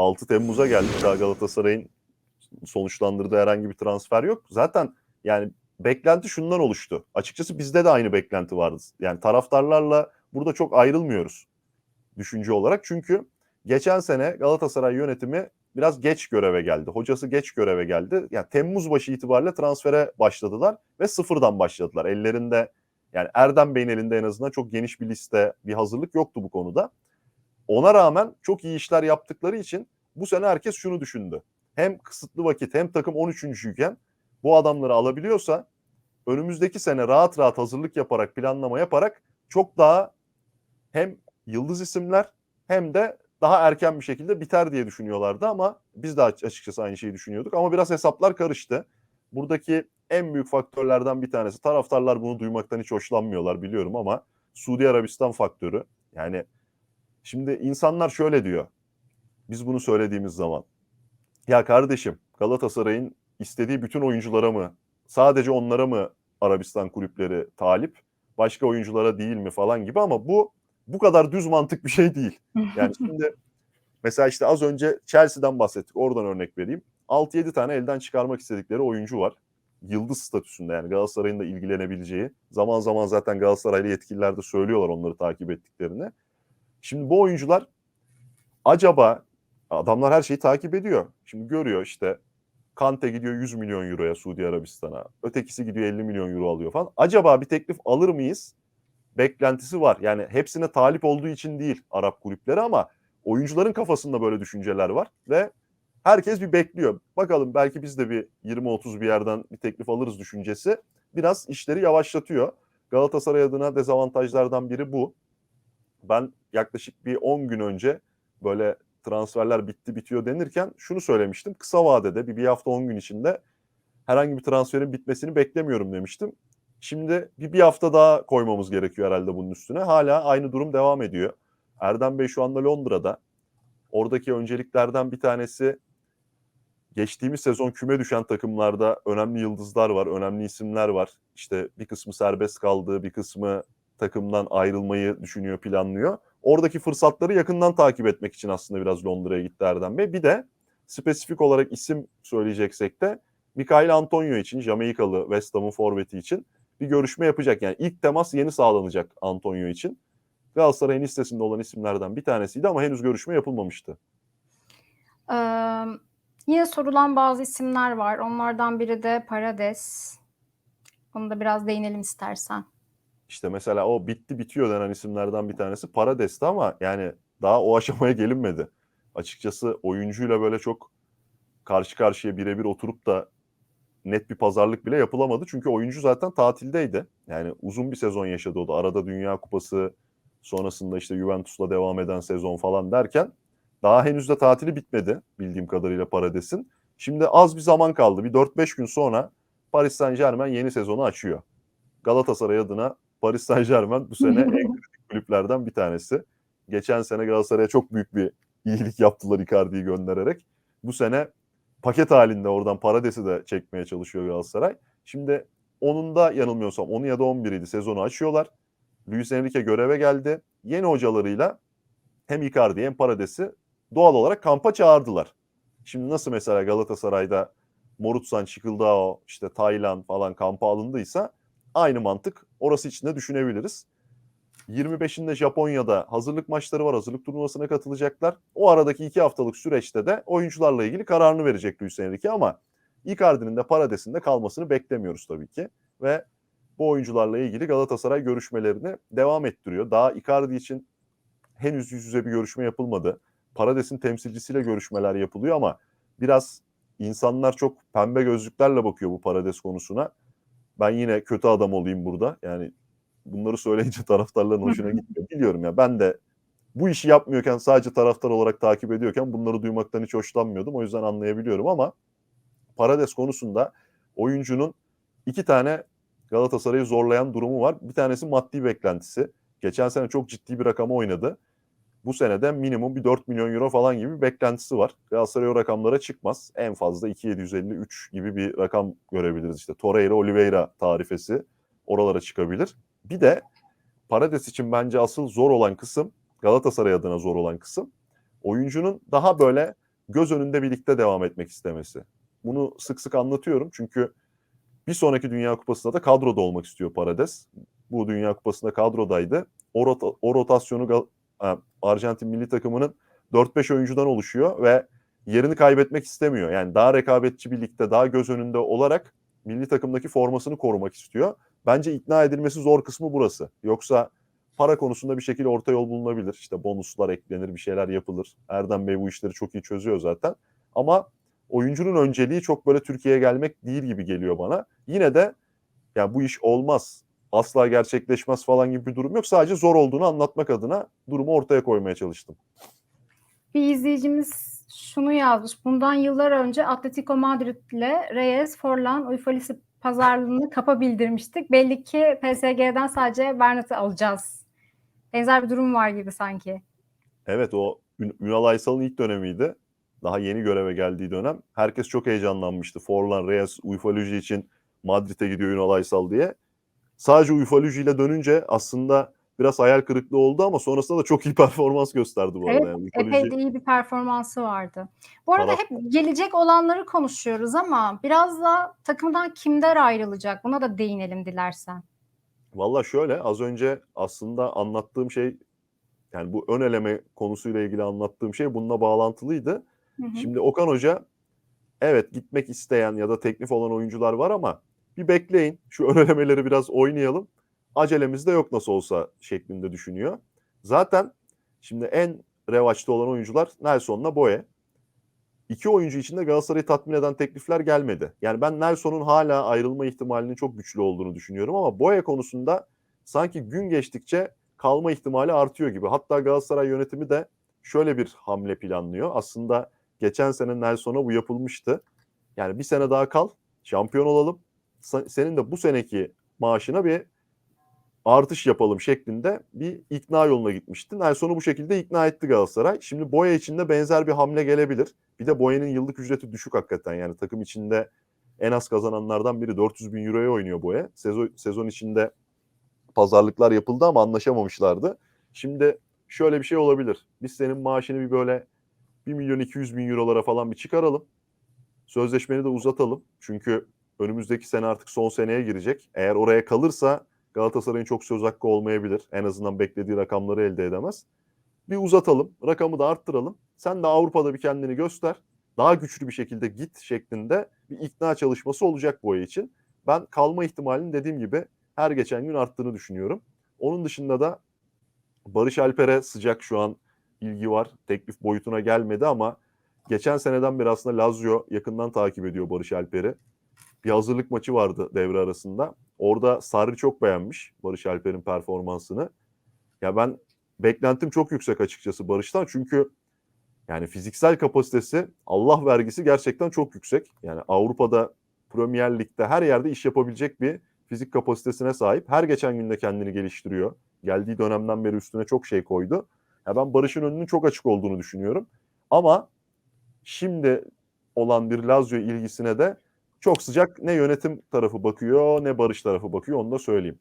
6 Temmuz'a geldik. Daha Galatasaray'ın sonuçlandırdığı herhangi bir transfer yok. Zaten yani beklenti şundan oluştu. Açıkçası bizde de aynı beklenti vardı. Yani taraftarlarla burada çok ayrılmıyoruz düşünce olarak. Çünkü geçen sene Galatasaray yönetimi biraz geç göreve geldi. Hocası geç göreve geldi. Yani Temmuz başı itibariyle transfere başladılar ve sıfırdan başladılar. Ellerinde yani Erdem Bey'in elinde en azından çok geniş bir liste, bir hazırlık yoktu bu konuda. Ona rağmen çok iyi işler yaptıkları için bu sene herkes şunu düşündü. Hem kısıtlı vakit hem takım 13. iken bu adamları alabiliyorsa önümüzdeki sene rahat rahat hazırlık yaparak, planlama yaparak çok daha hem yıldız isimler hem de daha erken bir şekilde biter diye düşünüyorlardı ama biz de açıkçası aynı şeyi düşünüyorduk ama biraz hesaplar karıştı. Buradaki en büyük faktörlerden bir tanesi taraftarlar bunu duymaktan hiç hoşlanmıyorlar biliyorum ama Suudi Arabistan faktörü. Yani şimdi insanlar şöyle diyor. Biz bunu söylediğimiz zaman ya kardeşim Galatasaray'ın istediği bütün oyunculara mı sadece onlara mı Arabistan kulüpleri talip başka oyunculara değil mi falan gibi ama bu bu kadar düz mantık bir şey değil. Yani şimdi mesela işte az önce Chelsea'den bahsettik. Oradan örnek vereyim. 6-7 tane elden çıkarmak istedikleri oyuncu var. Yıldız statüsünde yani Galatasaray'ın da ilgilenebileceği. Zaman zaman zaten Galatasaraylı yetkililer de söylüyorlar onları takip ettiklerini. Şimdi bu oyuncular acaba adamlar her şeyi takip ediyor. Şimdi görüyor işte Kante gidiyor 100 milyon euroya Suudi Arabistan'a. Ötekisi gidiyor 50 milyon euro alıyor falan. Acaba bir teklif alır mıyız? beklentisi var. Yani hepsine talip olduğu için değil Arap kulüpleri ama oyuncuların kafasında böyle düşünceler var ve herkes bir bekliyor. Bakalım belki biz de bir 20-30 bir yerden bir teklif alırız düşüncesi biraz işleri yavaşlatıyor. Galatasaray adına dezavantajlardan biri bu. Ben yaklaşık bir 10 gün önce böyle transferler bitti bitiyor denirken şunu söylemiştim. Kısa vadede bir, bir hafta 10 gün içinde herhangi bir transferin bitmesini beklemiyorum demiştim. Şimdi bir, bir hafta daha koymamız gerekiyor herhalde bunun üstüne. Hala aynı durum devam ediyor. Erdem Bey şu anda Londra'da. Oradaki önceliklerden bir tanesi geçtiğimiz sezon küme düşen takımlarda önemli yıldızlar var, önemli isimler var. İşte bir kısmı serbest kaldı, bir kısmı takımdan ayrılmayı düşünüyor, planlıyor. Oradaki fırsatları yakından takip etmek için aslında biraz Londra'ya gitti Erdem Bey. Bir de spesifik olarak isim söyleyeceksek de Mikael Antonio için, Jamaikalı West Ham'ın forveti için bir görüşme yapacak. Yani ilk temas yeni sağlanacak Antonio için. Galatasaray'ın listesinde olan isimlerden bir tanesiydi ama henüz görüşme yapılmamıştı. Ee, yine sorulan bazı isimler var. Onlardan biri de Parades. Bunu da biraz değinelim istersen. İşte mesela o bitti bitiyor denen isimlerden bir tanesi Parades'ti ama yani daha o aşamaya gelinmedi. Açıkçası oyuncuyla böyle çok karşı karşıya birebir oturup da net bir pazarlık bile yapılamadı. Çünkü oyuncu zaten tatildeydi. Yani uzun bir sezon yaşadı o da. Arada Dünya Kupası sonrasında işte Juventus'la devam eden sezon falan derken daha henüz de tatili bitmedi bildiğim kadarıyla Parades'in. Şimdi az bir zaman kaldı. Bir 4-5 gün sonra Paris Saint Germain yeni sezonu açıyor. Galatasaray adına Paris Saint Germain bu sene en kritik kulüplerden bir tanesi. Geçen sene Galatasaray'a çok büyük bir iyilik yaptılar Icardi'yi göndererek. Bu sene paket halinde oradan Parades'i de çekmeye çalışıyor Galatasaray. Şimdi onun da yanılmıyorsam 10 ya da 11 idi sezonu açıyorlar. Luis Enrique göreve geldi. Yeni hocalarıyla hem Icardi hem Parades'i doğal olarak kampa çağırdılar. Şimdi nasıl mesela Galatasaray'da Morutsan, Çıkıldao, işte Taylan falan kampa alındıysa aynı mantık orası için de düşünebiliriz. 25'inde Japonya'da hazırlık maçları var. Hazırlık turnuvasına katılacaklar. O aradaki iki haftalık süreçte de oyuncularla ilgili kararını verecek Luis Enrique ama Icardi'nin de Parades'inde kalmasını beklemiyoruz tabii ki. Ve bu oyuncularla ilgili Galatasaray görüşmelerini devam ettiriyor. Daha Icardi için henüz yüz yüze bir görüşme yapılmadı. Parades'in temsilcisiyle görüşmeler yapılıyor ama biraz insanlar çok pembe gözlüklerle bakıyor bu Parades konusuna. Ben yine kötü adam olayım burada. Yani bunları söyleyince taraftarların hoşuna gitmiyor. Biliyorum ya ben de bu işi yapmıyorken sadece taraftar olarak takip ediyorken bunları duymaktan hiç hoşlanmıyordum. O yüzden anlayabiliyorum ama Parades konusunda oyuncunun iki tane Galatasaray'ı zorlayan durumu var. Bir tanesi maddi beklentisi. Geçen sene çok ciddi bir rakama oynadı. Bu senede minimum bir 4 milyon euro falan gibi bir beklentisi var. Galatasaray o rakamlara çıkmaz. En fazla 2.753 gibi bir rakam görebiliriz. İşte Torreira, Oliveira tarifesi oralara çıkabilir. Bir de Parades için bence asıl zor olan kısım Galatasaray adına zor olan kısım oyuncunun daha böyle göz önünde birlikte devam etmek istemesi. Bunu sık sık anlatıyorum çünkü bir sonraki Dünya Kupası'nda da kadroda olmak istiyor Parades. Bu Dünya Kupası'nda kadrodaydı. O, rota- o rotasyonu Arjantin milli takımının 4-5 oyuncudan oluşuyor ve yerini kaybetmek istemiyor. Yani daha rekabetçi bir ligde, daha göz önünde olarak milli takımdaki formasını korumak istiyor. Bence ikna edilmesi zor kısmı burası. Yoksa para konusunda bir şekilde orta yol bulunabilir. İşte bonuslar eklenir, bir şeyler yapılır. Erdem Bey bu işleri çok iyi çözüyor zaten. Ama oyuncunun önceliği çok böyle Türkiye'ye gelmek değil gibi geliyor bana. Yine de yani bu iş olmaz, asla gerçekleşmez falan gibi bir durum yok. Sadece zor olduğunu anlatmak adına durumu ortaya koymaya çalıştım. Bir izleyicimiz şunu yazmış. Bundan yıllar önce Atletico Madrid'le Reyes, Forlan, Uyfalisi pazarlığını kapa bildirmiştik. Belli ki PSG'den sadece Bernat'ı alacağız. Benzer bir durum var gibi sanki. Evet o Ün- Ünal Aysal'ın ilk dönemiydi. Daha yeni göreve geldiği dönem. Herkes çok heyecanlanmıştı. Forlan, Reyes, Uyfaluji için Madrid'e gidiyor Ünal Aysal diye. Sadece Uyfaluji ile dönünce aslında biraz hayal kırıklığı oldu ama sonrasında da çok iyi performans gösterdi bu Evet, arada. Yani Epey de iyi bir performansı vardı. Bu arada Taraf- hep gelecek olanları konuşuyoruz ama biraz da takımdan kimler ayrılacak? Buna da değinelim dilersen. Valla şöyle az önce aslında anlattığım şey yani bu ön eleme konusuyla ilgili anlattığım şey bununla bağlantılıydı. Hı hı. Şimdi Okan Hoca evet gitmek isteyen ya da teklif olan oyuncular var ama bir bekleyin şu ön elemeleri biraz oynayalım. Acelemiz de yok nasıl olsa şeklinde düşünüyor. Zaten şimdi en revaçta olan oyuncular Nelson'la Boye. İki oyuncu için de Galatasaray'ı tatmin eden teklifler gelmedi. Yani ben Nelson'un hala ayrılma ihtimalinin çok güçlü olduğunu düşünüyorum ama Boye konusunda sanki gün geçtikçe kalma ihtimali artıyor gibi. Hatta Galatasaray yönetimi de şöyle bir hamle planlıyor. Aslında geçen sene Nelson'a bu yapılmıştı. Yani bir sene daha kal, şampiyon olalım. Senin de bu seneki maaşına bir artış yapalım şeklinde bir ikna yoluna gitmişti. Nelson'u bu şekilde ikna etti Galatasaray. Şimdi Boya için de benzer bir hamle gelebilir. Bir de Boya'nın yıllık ücreti düşük hakikaten. Yani takım içinde en az kazananlardan biri 400 bin euroya oynuyor Boya. Sezon, sezon içinde pazarlıklar yapıldı ama anlaşamamışlardı. Şimdi şöyle bir şey olabilir. Biz senin maaşını bir böyle 1 milyon 200 bin eurolara falan bir çıkaralım. Sözleşmeni de uzatalım. Çünkü önümüzdeki sene artık son seneye girecek. Eğer oraya kalırsa Galatasaray'ın çok söz hakkı olmayabilir. En azından beklediği rakamları elde edemez. Bir uzatalım, rakamı da arttıralım. Sen de Avrupa'da bir kendini göster. Daha güçlü bir şekilde git şeklinde bir ikna çalışması olacak boya için. Ben kalma ihtimalinin dediğim gibi her geçen gün arttığını düşünüyorum. Onun dışında da Barış Alper'e sıcak şu an ilgi var. Teklif boyutuna gelmedi ama geçen seneden beri aslında Lazio yakından takip ediyor Barış Alper'i. Bir hazırlık maçı vardı devre arasında. Orada Sarri çok beğenmiş Barış Alper'in performansını. Ya ben beklentim çok yüksek açıkçası Barış'tan çünkü yani fiziksel kapasitesi Allah vergisi gerçekten çok yüksek. Yani Avrupa'da Premier Lig'de her yerde iş yapabilecek bir fizik kapasitesine sahip. Her geçen günde kendini geliştiriyor. Geldiği dönemden beri üstüne çok şey koydu. Ya ben Barış'ın önünün çok açık olduğunu düşünüyorum. Ama şimdi olan bir Lazio ilgisine de çok sıcak ne yönetim tarafı bakıyor ne Barış tarafı bakıyor onu da söyleyeyim.